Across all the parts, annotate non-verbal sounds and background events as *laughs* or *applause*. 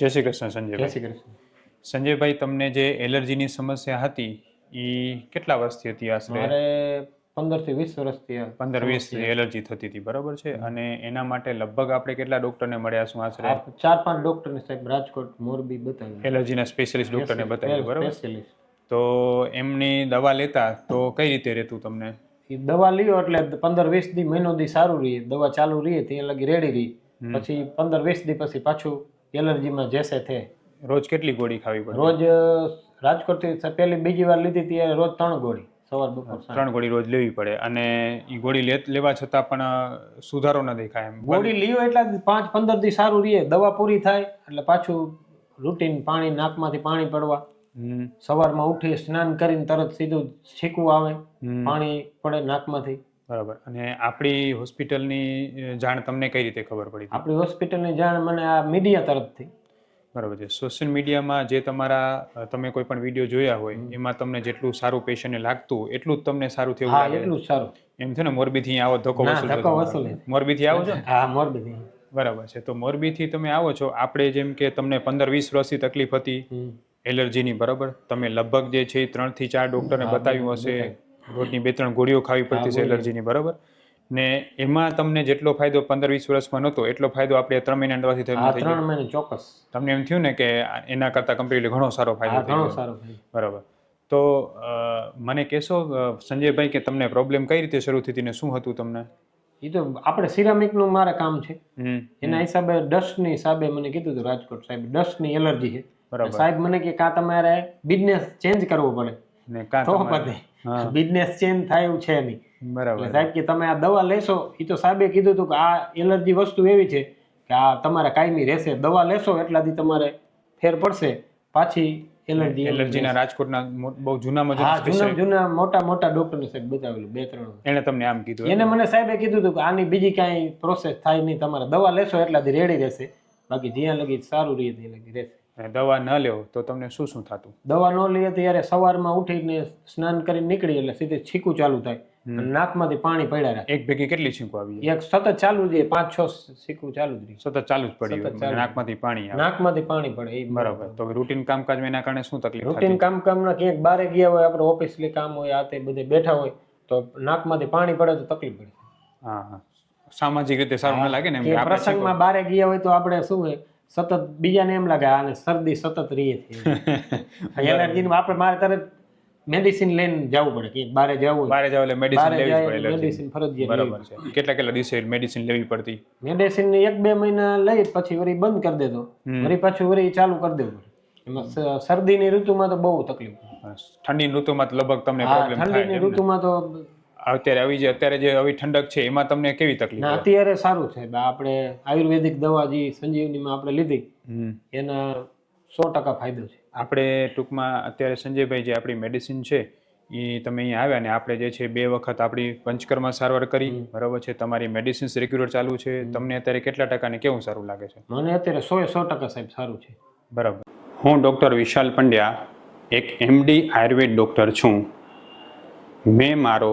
જય શ્રી કૃષ્ણ જય શ્રી કૃષ્ણ. સંજયભાઈ તમને જે એલર્જીની સમસ્યા હતી એ કેટલા વર્ષથી હતી આશરે મારે પંદરથી વીસ વર્ષથી પંદર વીસ એલર્જી થતી હતી બરાબર છે? અને એના માટે લગભગ આપણે કેટલા ડોક્ટરને મળ્યા છું આશરે? ચાર પાંચ ડોક્ટરને સાહેબ રાજકોટ મોરબી બતાવ્યું એલર્જીના સ્પેશિયલિસ્ટ ડોક્ટરને બતાવ્યું બરાબર? તો એમની દવા લેતા તો કઈ રીતે રહેતું તમને? એ દવા લ્યો એટલે પંદર વીસ દી મહિનો દી સારું રહે. દવા ચાલુ રહે ત્યાં લગી રેડી રહી. પછી પંદર વીસ દી પછી પાછું એલર્જીમાં જેસે થે. રોજ કેટલી ગોળી ખાવી પડે? રોજ રાજકોટથી પહેલી બીજી વાર લીધી હતી રોજ ત્રણ ગોળી સવાર બપોર ત્રણ ગોળી રોજ લેવી પડે અને એ ગોળી લેવા છતાં પણ સુધારો ન દેખાય એમ. ગોળી લીવો એટલા પાંચ પંદર દી સારું રહે. દવા પૂરી થાય એટલે પાછું રૂટીન પાણી નાકમાંથી પાણી પડવા. સવારમાં ઉઠી સ્નાન કરીને તરત સીધું છીકવું આવે. પાણી પડે નાકમાંથી. બરાબર. અને આપણી હોસ્પિટલની જાણ તમને કઈ રીતે ખબર પડી આપણી હોસ્પિટલની જાણ મને આ મીડિયા તરફથી. બરાબર છે. સોશિયલ મીડિયામાં જે તમારા તમે કોઈ પણ વીડિયો જોયા હોય એમાં તમને જેટલું સારું પેશન્ટને લાગતું એટલું જ તમને સારું થયું હા એટલું સારું. એમ છે ને મોરબીથી આવો ધક્કો વસૂલ ધક્કો વસૂલ. મોરબીથી આવો છો? હા મોરબીથી. બરાબર છે. તો મોરબીથી તમે આવો છો. આપણે જેમ કે તમને પંદર વીસ વર્ષથી તકલીફ હતી એલર્જીની બરાબર? તમે લગભગ જે છે ત્રણથી ચાર ડૉક્ટરને બતાવ્યું હશે. રોજની બે ત્રણ ગોળીઓ ખાવી પડતી છે એલર્જીની બરાબર? ને એમાં તમને જેટલો ફાયદો પંદર વીસ વર્ષમાં નહોતો એટલો ફાયદો આપણે ત્રણ મહિના દવાથી થયો ત્રણ મહિને ચોક્કસ. તમને એમ થયું ને કે એના કરતાં કમ્પ્લીટલી ઘણો સારો ફાયદો ઘણો સારો બરાબર. તો મને કહેશો સંજયભાઈ કે તમને પ્રોબ્લેમ કઈ રીતે શરૂ થઈ હતી ને શું હતું તમને? એ તો આપણે સિરામિકનું મારે કામ છે. એના હિસાબે ડસ્ટની હિસાબે મને કીધું હતું રાજકોટ સાહેબ ડસ્ટની એલર્જી છે. બરાબર. સાહેબ મને કે કાં તમારે બિઝનેસ ચેન્જ કરવો પડે. ને કાં તો બધે. બિઝનેસ ચેન્જ થાય એવું છે નહીં. બરાબર. સાહેબ કે તમે આ દવા લેશો એ તો સાહેબે કીધું હતું કે આ એલર્જી વસ્તુ એવી છે કે આ તમારે કાયમી રહેશે દવા લેશો એટલાથી તમારે ફેર પડશે પાછી એલર્જી એલર્જીના રાજકોટના બહુ જૂના મજા જૂના જૂના મોટા મોટા ડોક્ટરને સાહેબ બતાવેલું બે ત્રણ એણે તમને આમ કીધું એને મને સાહેબે કીધું હતું કે આની બીજી કાંઈ પ્રોસેસ થાય નહીં તમારે દવા લેશો એટલાથી રેડી રહેશે બાકી જ્યાં લગી સારું રહે ત્યાં લગી રહેશે. અને દવા ન લેવો તો તમને શું શું થતું? દવા ન લઈએ ત્યારે સવારમાં ઉઠીને સ્નાન કરીને નીકળી એટલે સીધે છીકું ચાલુ થાય નાકમાંથી પાણી પડ્યા રહે. એક ભેગી કેટલી છીંકો આવી એક સતત ચાલુ જ પાંચ છ છીકું ચાલુ જ રહે. સતત ચાલુ જ પડી સતત હોય ચાલુ. નાકમાંથી પાણી નાકમાંથી પાણી પડે એ બરાબર. તો રૂટીન કામકાજમાં એના કારણે શું તકલીફ રૂટીન કામકાજમાં ક્યાંક બારે ગયા હોય આપણે ઓફિસલી કામ હોય આ તે બધે બેઠા હોય તો નાકમાંથી પાણી પડે તો તકલીફ પડે. હા સામાજિક રીતે સારું ના લાગે ને પ્રસંગમાં બારે ગયા હોય તો આપણે શું હોય સતત બીજાને એમ લાગે આને શરદી સતત રહે છે. *laughs* એલર્જી આપણે મારે તરત મેડિસિન લઈને જવું પડે કે બારે જવું બારે જવું એટલે મેડિસિન લેવી પડે મેડિસિન ફરજિયાત બરાબર છે. કેટલા કેટલા દિવસે મેડિસિન લેવી પડતી? મેડિસિન એક બે મહિના લઈ પછી વળી બંધ કરી દેતો. વરી પાછું વળી ચાલુ કરી દેવું એમાં શરદીની ઋતુમાં તો બહુ તકલીફ. ઠંડીની ઋતુમાં તો લગભગ તમને પ્રોબ્લેમ થાય ઠંડીની ઋતુમાં તો અત્યારે આવી જે અત્યારે જે આવી ઠંડક છે એમાં તમને કેવી તકલીફ ના અત્યારે સારું છે. આપણે આયુર્વેદિક દવા જે સંજીવનીમાં આપણે લીધી એના સો ટકા ફાયદો છે. આપણે ટૂંકમાં અત્યારે સંજયભાઈ જે આપણી મેડિસિન છે એ તમે અહીંયા આવ્યા ને આપણે જે છે બે વખત આપણી પંચકર્મા સારવાર કરી. બરાબર છે તમારી મેડિસિન્સ રેગ્યુલર ચાલુ છે. તમને અત્યારે કેટલા ટકાને કેવું સારું લાગે છે? મને અત્યારે સો સો ટકા સાહેબ સારું છે. બરાબર. હું ડૉક્ટર વિશાલ પંડ્યા એક એમડી આયુર્વેદ ડૉક્ટર છું. મેં મારો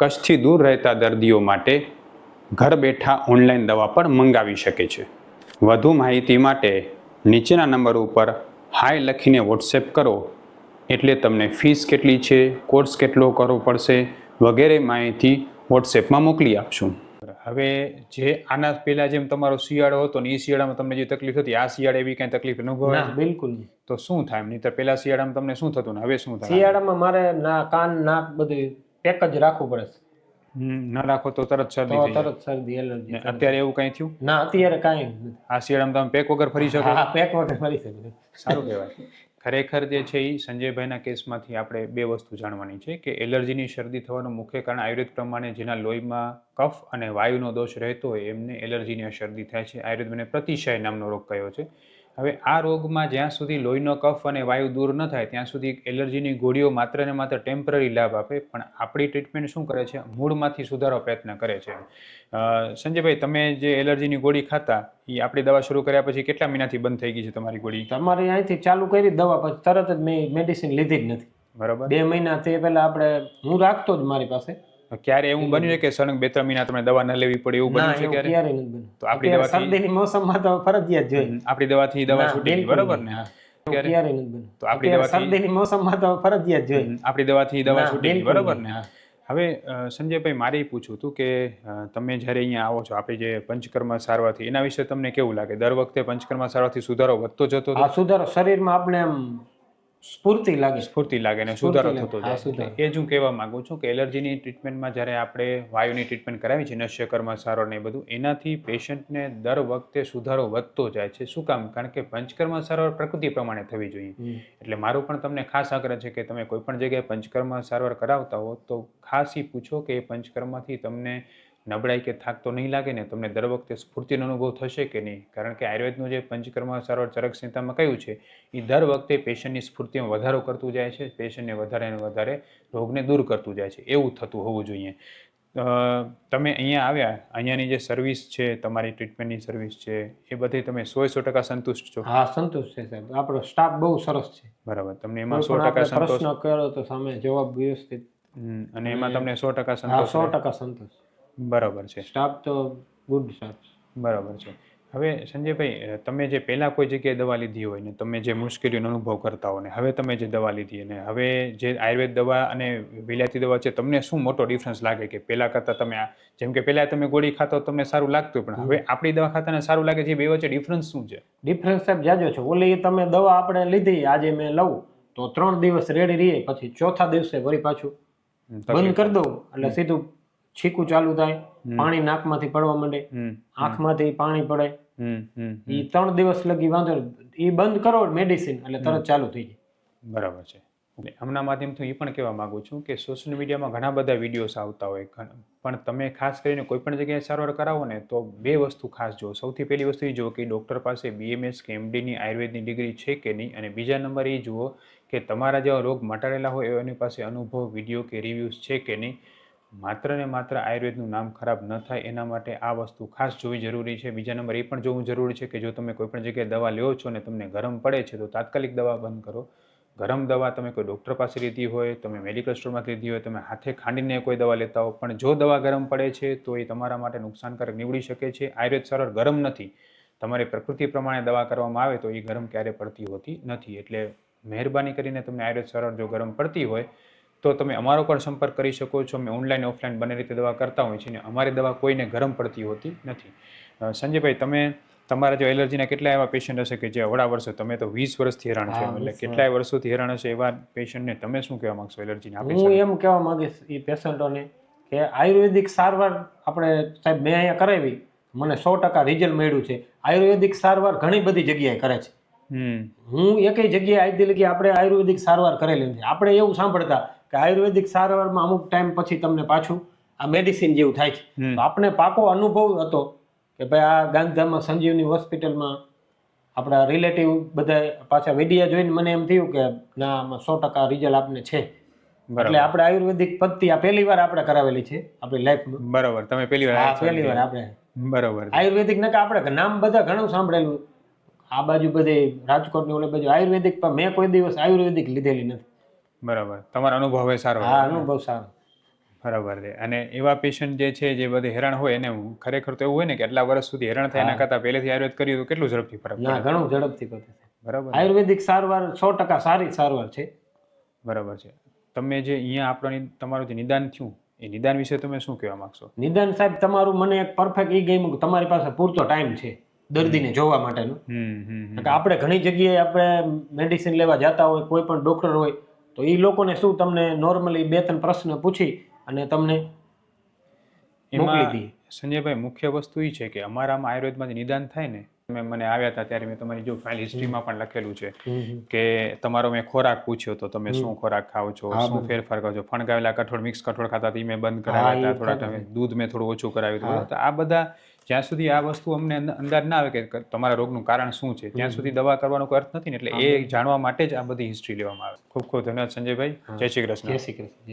કચ્છથી દૂર રહેતા દર્દીઓ માટે ઘર બેઠા ઓનલાઈન દવા પણ મંગાવી શકે છે. વધુ માહિતી માટે નીચેના નંબર ઉપર હાય લખીને વોટ્સએપ કરો. એટલે તમને ફીસ કેટલી છે કોર્સ કેટલો કરવો પડશે વગેરે માહિતી વોટ્સએપમાં મોકલી આપશું. હવે જે આના પહેલાં જેમ તમારો શિયાળો હતો ને એ શિયાળામાં તમને જે તકલીફ હતી આ શિયાળે એવી કઈ તકલીફ અનુભવાય? ના બિલકુલ નહીં. તો શું થાય? નહીં તો પહેલાં શિયાળામાં તમને શું થતું ને હવે શું થાય? શિયાળામાં મારે ના કાન નાક બધું પેક જ રાખવું પડે. છે ન રાખો તો તરત શરદી થઈ તરત શરદી એલર્જી અત્યારે એવું કઈ થયું? ના અત્યારે કાંઈ નથી. આ શિયાળામાં તમે પેક વગર ફરી શકો? હા પેક વગર ફરી શકો. સારું કહેવાય. ખરેખર જે છે એ સંજયભાઈના કેસમાંથી આપણે બે વસ્તુ જાણવાની છે કે એલર્જીની શરદી થવાનું મુખ્ય કારણ આયુર્વેદ પ્રમાણે જેના લોહીમાં કફ અને વાયુનો દોષ રહેતો હોય એમને એલર્જીની શરદી થાય છે. આયુર્વેદ મને પ્રતિશય નામનો રોગ કયો છે? હવે આ રોગમાં જ્યાં સુધી લોહીનો કફ અને વાયુ દૂર ન થાય ત્યાં સુધી એલર્જીની ગોળીઓ માત્ર ને માત્ર ટેમ્પરરી લાભ આપે પણ આપણી ટ્રીટમેન્ટ શું કરે છે? મૂળમાંથી સુધારવા પ્રયત્ન કરે છે. સંજયભાઈ તમે જે એલર્જીની ગોળી ખાતા એ આપણી દવા શરૂ કર્યા પછી કેટલા મહિનાથી બંધ થઈ ગઈ છે તમારી ગોળી? તમારે અહીંથી ચાલુ કરી દવા પછી તરત જ મેં મેડિસિન લીધી જ નથી. બરાબર. બે મહિના તે પહેલા આપણે હું રાખતો જ મારી પાસે. ક્યારે એવું બન્યું કે સળંગ બે ત્રણ મહિના તમને દવા ન લેવી પડે એવું બન્યું છે ક્યારે? નથી બન્યું. તો આપણી દવાથી- શરદીની મોસમમાં તો ફરજિયાત જોઈએ આપણી દવાથી દવા છૂટી ગઈ બરોબર ને? ક્યારે? નથી બન્યું. તો આપણી દવાથી- શરદીની મોસમમાં તો ફરજિયાત જોઈએ આપણી દવાથી દવા છૂટી ગઈ બરોબર ને? હા. હવે સંજયભાઈ મારે એ પૂછવું હતું કે તમે જ્યારે અહીંયા આવો છો આપણે જે પંચકર્મ સારવારથી એના વિશે તમને કેવું લાગે? દર વખતે પંચકર્મ સારવારથી સુધારો વધતો જતો સુધારો શરીરમાં આપણે સ્ફૂર્તિ લાગે. સ્ફૂર્તિ લાગે ને સુધારો થતો જાય. એ જ હું કહેવા માંગુ છું કે એલર્જીની ટ્રીટમેન્ટમાં જ્યારે આપણે વાયુની ટ્રીટમેન્ટ કરાવી છે નશ્યકર્મ સારવાર ને બધું એનાથી પેશન્ટને દર વખતે સુધારો વધતો જાય છે. શું કામ? કારણ કે પંચકર્મ સારવાર પ્રકૃતિ પ્રમાણે થવી જોઈએ. એટલે મારું પણ તમને ખાસ આગ્રહ છે કે તમે કોઈ પણ જગ્યાએ પંચકર્મ સારવાર કરાવતા હો તો ખાસ એ પૂછો કે એ પંચકર્મથી તમને નબળાઈ કે થાક તો નહીં લાગે ને? તમને દર વખતે સ્ફૂર્તિનો અનુભવ થશે કે નહીં? કારણ કે આયુર્વેદનું જે પંચકર્મ સારવાર ચરક સંહિતામાં કહ્યું છે એ દર વખતે પેશન્ટની સ્ફૂર્તિમાં વધારો કરતું જાય છે પેશન્ટને વધારે ને વધારે રોગને દૂર કરતું જાય છે. એવું થતું હોવું જોઈએ. તમે અહીંયા આવ્યા અહીંયાની જે સર્વિસ છે તમારી ટ્રીટમેન્ટની સર્વિસ છે એ બધી તમે સો સો ટકા સંતુષ્ટ છો? હા સંતુષ્ટ છે સાહેબ. આપણો સ્ટાફ બહુ સરસ છે. બરાબર. તમને એમાં સો ટકા પ્રશ્ન કર્યો તો સામે જવાબ વ્યવસ્થિત. અને એમાં તમને સો ટકા સંતોષ સો ટકા સંતોષ. બરાબર છે. સ્ટાફ તો ગુડ સ્ટાફ બરાબર છે. હવે સંજયભાઈ તમે જે પહેલાં કોઈ જગ્યાએ દવા લીધી હોય ને તમે જે મુશ્કેલીનો અનુભવ કરતા હો ને હવે તમે જે દવા લીધી અને હવે જે આયુર્વેદ દવા અને વિલાયતી દવા છે તમને શું મોટો ડિફરન્સ લાગે કે પહેલાં કરતાં તમે આ જેમ કે પહેલાં તમે ગોળી ખાતો તમને સારું લાગતું પણ હવે આપણી દવા ખાતાને સારું લાગે છે બે વચ્ચે ડિફરન્સ શું છે? ડિફરન્સ સાહેબ જાજો છે. ઓલી તમે દવા આપણે લીધી આજે મેં લઉં તો ત્રણ દિવસ રેડી રહીએ પછી ચોથા દિવસે વળી પાછું બંધ કરી દઉં એટલે સીધું છીકું ચાલુ થાય પાણી નાકમાંથી પડવા માંડે આંખમાંથી પાણી પડે. એ ત્રણ દિવસ લગી વાંધો એ બંધ કરો મેડિસિન એટલે તરત ચાલુ થઈ જાય. બરાબર છે. હમણાં માધ્યમથી એ પણ કહેવા માંગુ છું કે સોશિયલ મીડિયામાં ઘણા બધા વિડીયોઝ આવતા હોય પણ તમે ખાસ કરીને કોઈ પણ જગ્યાએ સારવાર કરાવો ને તો બે વસ્તુ ખાસ જુઓ. સૌથી પહેલી વસ્તુ એ જુઓ કે ડૉક્ટર પાસે બીએમએસ કે એમડીની આયુર્વેદની ડિગ્રી છે કે નહીં? અને બીજા નંબર એ જુઓ કે તમારા જેવા રોગ મટાડેલા હોય એની પાસે અનુભવ વીડિયો કે રિવ્યૂઝ છે કે નહીં? માત્ર ને માત્ર આયુર્વેદનું નામ ખરાબ ન થાય એના માટે આ વસ્તુ ખાસ જોવી જરૂરી છે. બીજા નંબર એ પણ જોવું જરૂરી છે કે જો તમે કોઈપણ જગ્યાએ દવા લ્યો છો ને તમને ગરમ પડે છે તો તાત્કાલિક દવા બંધ કરો. ગરમ દવા તમે કોઈ ડૉક્ટર પાસે લીધી હોય, તમે મેડિકલ સ્ટોરમાંથી લીધી હોય, તમે હાથે ખાંડીને કોઈ દવા લેતા હો, પણ જો દવા ગરમ પડે છે તો એ તમારા માટે નુકસાનકારક નીવડી શકે છે. આયુર્વેદ સરળ ગરમ નથી. તમારે પ્રકૃતિ પ્રમાણે દવા કરવામાં આવે તો એ ગરમ ક્યારે પડતી હોતી નથી. એટલે મહેરબાની કરીને તમને આયુર્વેદ સરળ જો ગરમ પડતી હોય તો તમે અમારો પણ સંપર્ક કરી શકો છો. અમે ઓનલાઈન ઓફલાઈન બંને રીતે દવા કરતા હોઈએ છીએ અને અમારી દવા કોઈને ગરમ પડતી હોતી નથી. સંજયભાઈ તમે તમારા જો એલર્જીના કેટલા એવા પેશન્ટ હશે કે જે અવડા વર્ષો તમે તો વીસ વર્ષથી હેરાન છે એટલે 20 કેટલાય વર્ષોથી હેરાન હશે એવા પેશન્ટને તમે શું કહેવા માંગશો એલર્જીના હું એમ કહેવા માંગીશ એ પેશન્ટોને કે આયુર્વેદિક સારવાર આપણે સાહેબ મેં અહીંયા કરાવી મને સો ટકા રિઝલ્ટ મળ્યું છે. આયુર્વેદિક સારવાર ઘણી બધી જગ્યાએ કરે છે. હું એકય જગ્યાએ આજ કે આપણે આયુર્વેદિક સારવાર કરેલી નથી. આપણે એવું સાંભળતા કે આયુર્વેદિક સારવારમાં અમુક ટાઈમ પછી તમને પાછું આ મેડિસિન જેવું થાય છે. તો આપણે પાકો અનુભવ હતો કે ભાઈ આ ગાંધીધામમાં સંજીવની હોસ્પિટલમાં આપણા રિલેટિવ બધા પાછા વિડીયા જોઈને મને એમ થયું કે ના આમાં સો ટકા રિઝલ્ટ આપને છે. એટલે આપણે આયુર્વેદિક પદ્ધતિ આ પહેલી વાર આપણે કરાવેલી છે આપણી લાઈફમાં બરાબર. તમે પહેલી વાર પહેલી વાર આપણે. બરાબર. આયુર્વેદિક ને કે આપણે નામ બધા ઘણું સાંભળેલું. આ બાજુ બધે રાજકોટની ઓલી બાજુ આયુર્વેદિક પણ મેં કોઈ દિવસ આયુર્વેદિક લીધેલી નથી. બરાબર. તમારો અનુભવ એ સારો હા અનુભવ સારો. બરાબર છે. અને એવા પેશન્ટ જે છે જે બધે હેરાન હોય એને ખરેખર તો એવું હોય ને કે આટલા વર્ષ સુધી હેરાન થાય એના કરતાં પહેલેથી આયુર્વેદ કર્યું તો કેટલું ઝડપથી ફરક ના પડે? ઘણું ઝડપથી છે. બરાબર આયુર્વેદિક સારવાર સો ટકા સારી સારવાર છે. બરાબર છે. તમે જે અહીંયા આપણને તમારું જે નિદાન થયું એ નિદાન વિશે તમે શું કહેવા માંગશો? નિદાન સાહેબ તમારું મને એક પરફેક્ટ એ ગમ્યું કે તમારી પાસે પૂરતો ટાઈમ છે દર્દીને જોવા માટેનો. આપણે ઘણી જગ્યાએ આપણે મેડિસિન લેવા જતા હોય કોઈ પણ ડોક્ટર હોય તો એ લોકોને શું તમને નોર્મલી બે ત્રણ પ્રશ્ન પૂછી અને તમને મોકલી દઈએ. સંજયભાઈ મુખ્ય વસ્તુ એ છે કે અમારામાં આયુર્વેદમાં જે નિદાન થાય ને તમે મને આવ્યા હતા ત્યારે મેં તમારી જો ફાઇલ હિસ્ટ્રીમાં પણ લખેલું છે. કે તમારો મેં ખોરાક પૂછ્યો તો તમે શું ખોરાક ખાઓ છો શું ફેરફાર કરો છો? ફણગાવેલા કઠોળ મિક્સ કઠોળ ખાતા હતી મેં બંધ કરાવ્યા હતા. થોડા. ટાઈમે દૂધ મેં થોડું ઓછું કરાવ્યું હતું. તો આ બધા જ્યાં સુધી આ વસ્તુ અમને અંદાજ ના આવે કે તમારા રોગનું કારણ શું છે ત્યાં સુધી દવા કરવાનો કોઈ અર્થ નથી ને એટલે એ જાણવા માટે જ આ બધી હિસ્ટ્રી લેવામાં આવે. ખૂબ ખૂબ ધન્યવાદ સંજયભાઈ. જય શ્રી કૃષ્ણ. જય શ્રી કૃષ્ણ.